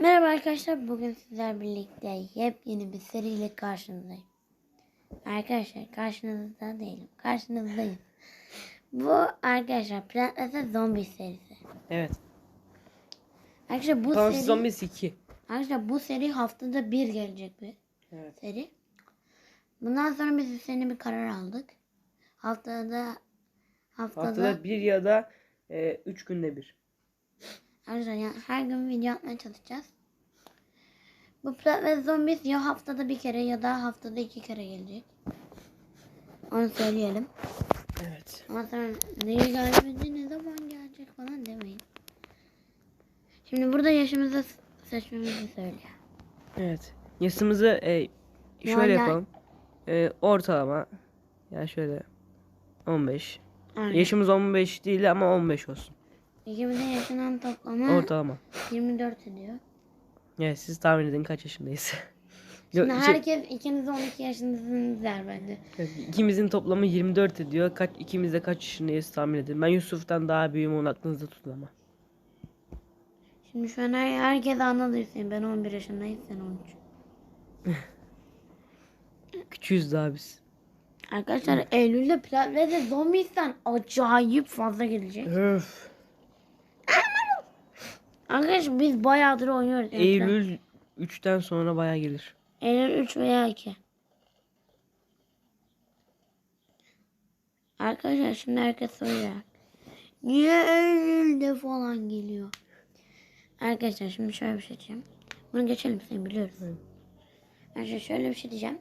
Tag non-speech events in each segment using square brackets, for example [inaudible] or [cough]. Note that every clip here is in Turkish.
Merhaba arkadaşlar. Bugün sizler birlikte yepyeni bir seriyle karşınızdayım. Arkadaşlar karşınızda değilim. Karşınızdayım. Bu arkadaşlar Plant vs. Zombie serisi. Evet. Arkadaşlar bu Plants seri Zombies 2. arkadaşlar bu seri haftada bir gelecek bir Evet. seri. Bundan sonra biz senin bir karar aldık. Haftada haftada, Haftada bir ya da 3 günde bir. Arkadaşlar yani her gün video atmaya çalışacağız. Bu Plant vs. Zombies ya haftada bir kere ya da haftada iki kere gelecek. Onu söyleyelim. Evet. Ama sonra neyi gelmedi ne zaman gelecek falan demeyin. Şimdi burada yaşımızı seçmemizi söylüyor. Evet. Yaşımızı e, şöyle Normal. yapalım. E, ortalama. Ya şöyle 15. Aynen. Yaşımız 15 değil ama 15 olsun. İkimizin yaşından toplamı Ortalama. 24 ediyor. Evet siz tahmin edin kaç yaşındayız. [laughs] Şimdi Yok, şey- herkes ikiniz de 12 yaşındasınız der bence. evet, ikimizin toplamı 24 ediyor. Kaç ikimiz de kaç yaşındayız tahmin edin. Ben Yusuf'tan daha büyüğüm onu aklınızda tutun ama. Şimdi şu an her, herkes anladı Hüseyin. Ben 11 yaşındayım sen 13. [laughs] Küçüğüz daha biz. Arkadaşlar Eylül'de Plat ve de Zombies'ten acayip fazla gelecek. Öf. Arkadaşlar biz bayağıdır oynuyoruz. Eylül 3'ten sonra baya gelir. Eylül 3 veya 2. Arkadaşlar şimdi herkes soruyor. Niye Eylül'de falan geliyor? Arkadaşlar şimdi şöyle bir şey diyeceğim. Bunu geçelim sen biliyoruz. Arkadaşlar şöyle bir şey diyeceğim.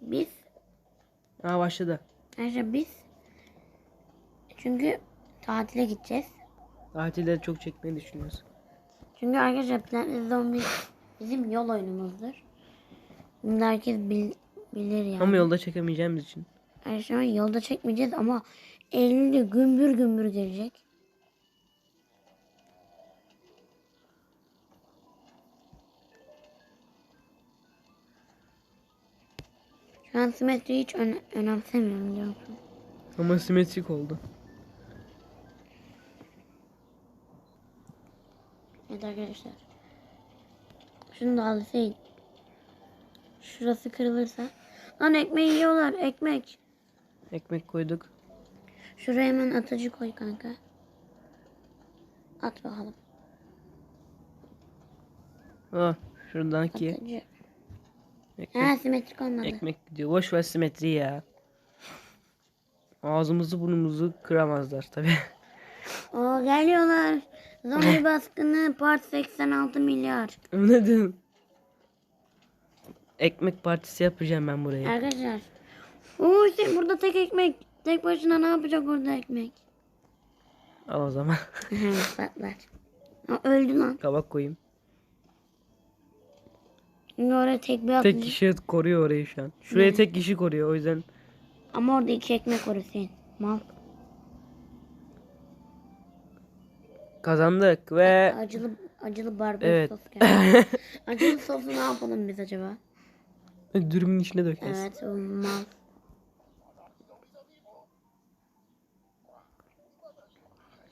Biz Aa başladı. arkadaşlar biz çünkü tatile gideceğiz. Tatilleri çok çekmeyi düşünüyoruz. Çünkü arkadaşlar Planet Zombies bizim yol oyunumuzdur. Bunu herkes bil- bilir yani. Ama yolda çekemeyeceğimiz için. An yolda çekmeyeceğiz ama Eylül'de gümbür gümbür gelecek. Şu an simetriyi hiç öne- önemsemiyorum musun? Ama simetrik oldu. Evet arkadaşlar. Şunu da al Hüseyin. Şurası kırılırsa. Lan ekmeği yiyorlar ekmek. Ekmek koyduk. Şuraya hemen atıcı koy kanka. At bakalım. Ah şuradan ki Atıcı. ekmek, Ha simetrik olmadı. ekmek gidiyor. Boş ver simetri ya. Ağzımızı burnumuzu kıramazlar tabi. Oo geliyorlar. Zombi baskını part 86 milyar. diyorsun? Ekmek partisi yapacağım ben buraya. Arkadaşlar. Oo işte burada tek ekmek. Tek başına ne yapacak orada ekmek? Al o zaman. Patlar. Öldü lan. Kabak koyayım. Şimdi oraya tek bir Tek atlayacak. kişi koruyor orayı şu an. Şuraya tek kişi koruyor o yüzden. Ama orada iki ekmek Hüseyin. Mal. Kazandık ve Acılı acılı barbekü Evet. sos geldi. [laughs] acılı sosu ne yapalım biz acaba? dürümün içine dökeriz. Evet o mal.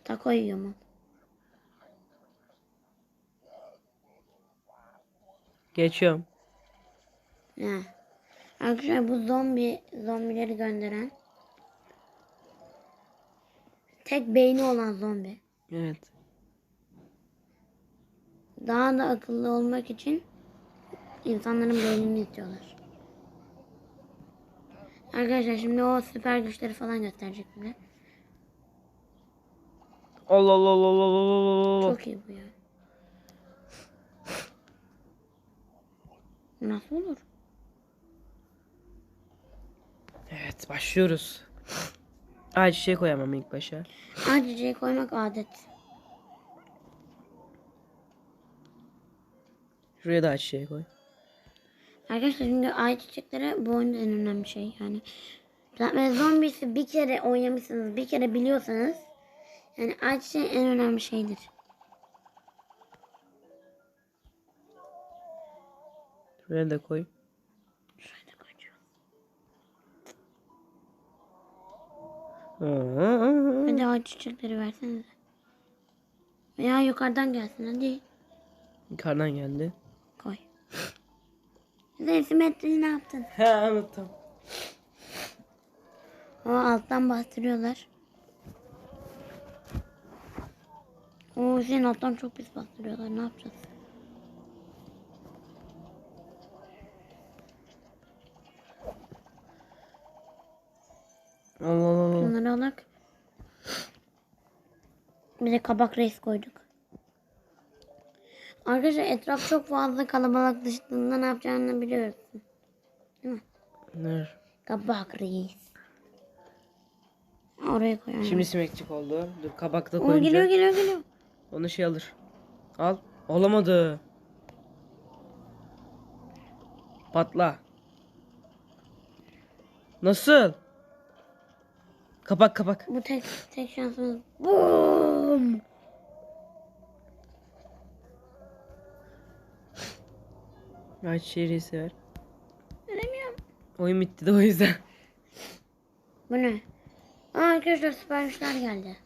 Taco yiyor mal. Geçiyorum. He. Arkadaşlar bu zombi zombileri gönderen tek beyni olan zombi. Evet. Daha da akıllı olmak için insanların beynini istiyorlar. Arkadaşlar şimdi o süper güçleri falan gösterecek bize. Allah Allah Allah Allah Allah Allah. Çok iyi bu ya. Nasıl olur? Evet başlıyoruz. Ayçiçeği koyamam ilk başa. Acıcıya koymak adet. Şuraya da ayçiçeği koy. Arkadaşlar şimdi ay çiçekleri bu oyunda en önemli şey. Yani ve zombisi bir kere oynamışsınız, bir kere biliyorsanız yani ay çiçeği en önemli şeydir. Şuraya da koy. Şöyle koyacağım. Aa, Hadi ay çiçekleri versenize. Veya yukarıdan gelsin hadi. Yukarıdan geldi. Simetriyi ne yaptın? He unuttum. O alttan bastırıyorlar. O senin alttan çok pis bastırıyorlar. Ne yapacağız? Allah Allah Allah. Bunları alak. Bir de kabak reis koyduk. Arkadaşlar etraf çok fazla kalabalık dışında ne yapacağını biliyorsun. Dur. Kabak reis. Oraya koy. aynen. Şimdi simekçik oldu. Dur kabakta O koyunca. geliyor geliyor geliyor. Onu şey alır. Al. Olamadı. Patla. Nasıl? Kapak kapak. Bu tek tek şansımız. Boom! Ay çiçeği sever. Veremiyorum. Oyun bitti de o yüzden. Bu ne? Aa, arkadaşlar siparişler geldi.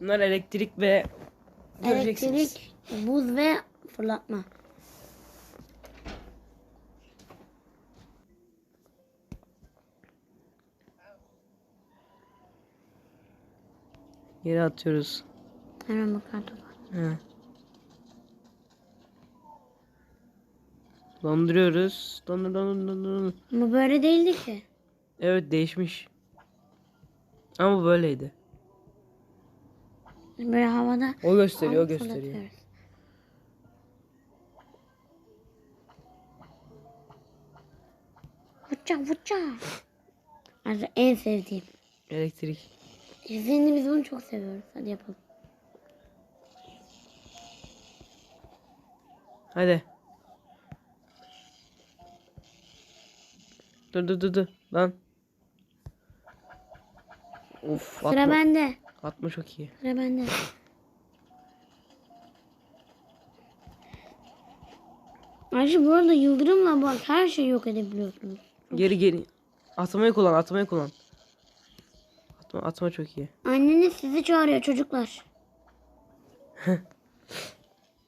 Bunlar elektrik ve. Elektrik, buz ve fırlatma. Yere atıyoruz. Hemen bakar topa. He. Donduruyoruz. Dondur dondur dondur. dondur. Ama böyle değildi ki. Evet değişmiş. Ama bu böyleydi. Böyle havada O gösteriyor, o gösteriyor. fırlatıyoruz. Vıça vıça. Arkadaşlar en sevdiğim. Elektrik. Şimdi biz bunu çok seviyoruz. Hadi yapalım. Hadi. Dur dur dur dur. Lan. Of Sıra atma. bende. Atma çok iyi. Sıra bende. Ayrıca bu arada yıldırımla bak her şeyi yok edebiliyorsunuz. Geri geri. Atmayı kullan atmayı kullan. Atma, atma çok iyi. Anneniz sizi çağırıyor çocuklar. [laughs]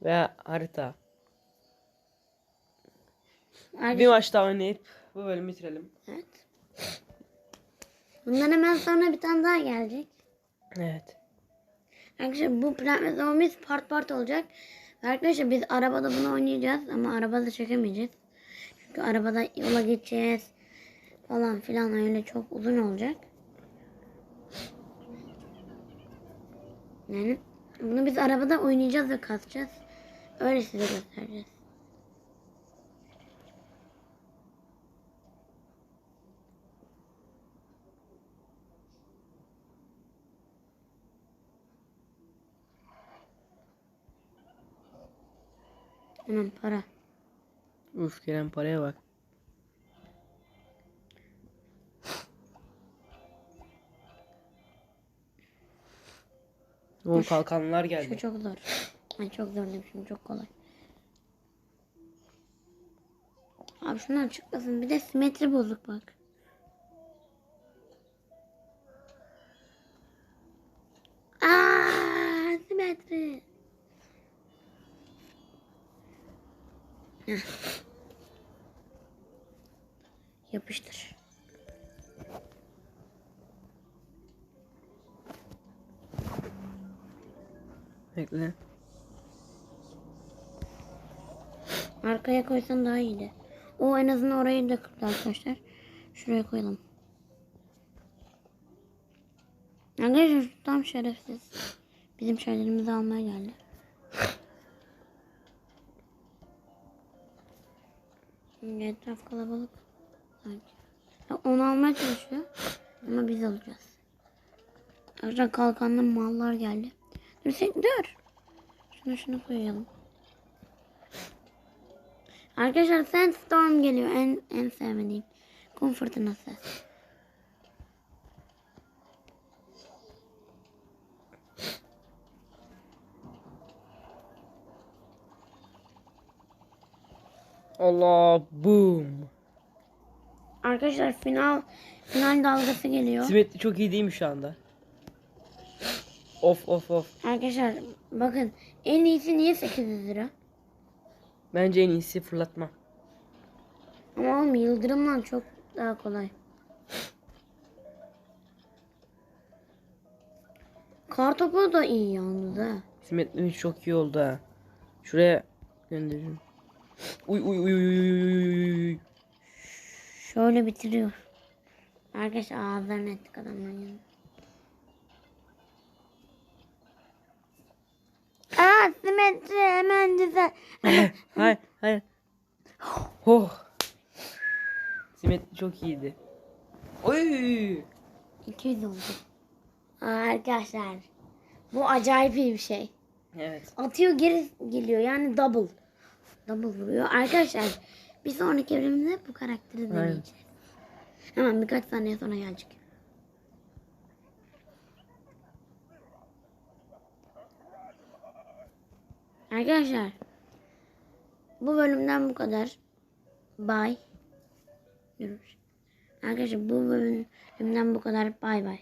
Veya harita. Ayrıca- Bir maç daha oynayıp bu bölümü bitirelim. Evet. Bundan hemen sonra bir tane daha gelecek. Evet. Arkadaşlar bu Plant ve Zombies part part olacak. Arkadaşlar biz arabada bunu oynayacağız ama arabada çekemeyeceğiz. Çünkü arabada yola gideceğiz falan filan öyle çok uzun olacak. Yani bunu biz arabada oynayacağız ve kasacağız. Öyle size göstereceğiz. Hemen para. Uf gelen paraya bak. O kalkanlar Şu geldi. çok zor. Ay çok zor demişim çok kolay. Abi şundan çıkmasın. Bir de simetri bozuk bak. Heh. Yapıştır. Bekle. Arkaya koysan daha iyiydi. O en azından orayı da kırdı arkadaşlar. Şuraya koyalım. Arkadaşlar tam şerefsiz. Bizim şeylerimizi almaya geldi. Etraf kalabalık. Sanki. Onu almaya çalışıyor. Ama biz alacağız. Arkadaşlar kalkanlı mallar geldi. Dur sen dur. Şunu şunu koyalım. Arkadaşlar Sandstorm geliyor. En en sevmediğim. Kum fırtınası. Allah boom. Arkadaşlar final final dalgası geliyor. Simetri çok iyi değil mi şu anda? Of of of. Arkadaşlar bakın en iyisi niye 800 lira? Bence en iyisi fırlatma. Ama oğlum yıldırımla çok daha kolay. Kartopu da iyi yalnız ha. Simetri çok iyi oldu ha. Şuraya gönderelim. Uy uy uy uy uy uy. Şöyle bitiriyor. Arkadaşlar ağızlarını ettik adamların. Aa simetri hemen güzel. hayır hayır. Oh. Simetri çok iyiydi. Oy. 200 oldu. Aa, arkadaşlar bu acayip iyi bir şey. Evet. Atıyor geri geliyor yani double. Double vuruyor. Arkadaşlar bir sonraki bölümde bu karakteri deneyeceğiz. Hemen birkaç saniye sonra gelecek. Arkadaşlar bu bölümden bu kadar. Bye. Arkadaşlar bu bölümden bu kadar. Bay bay.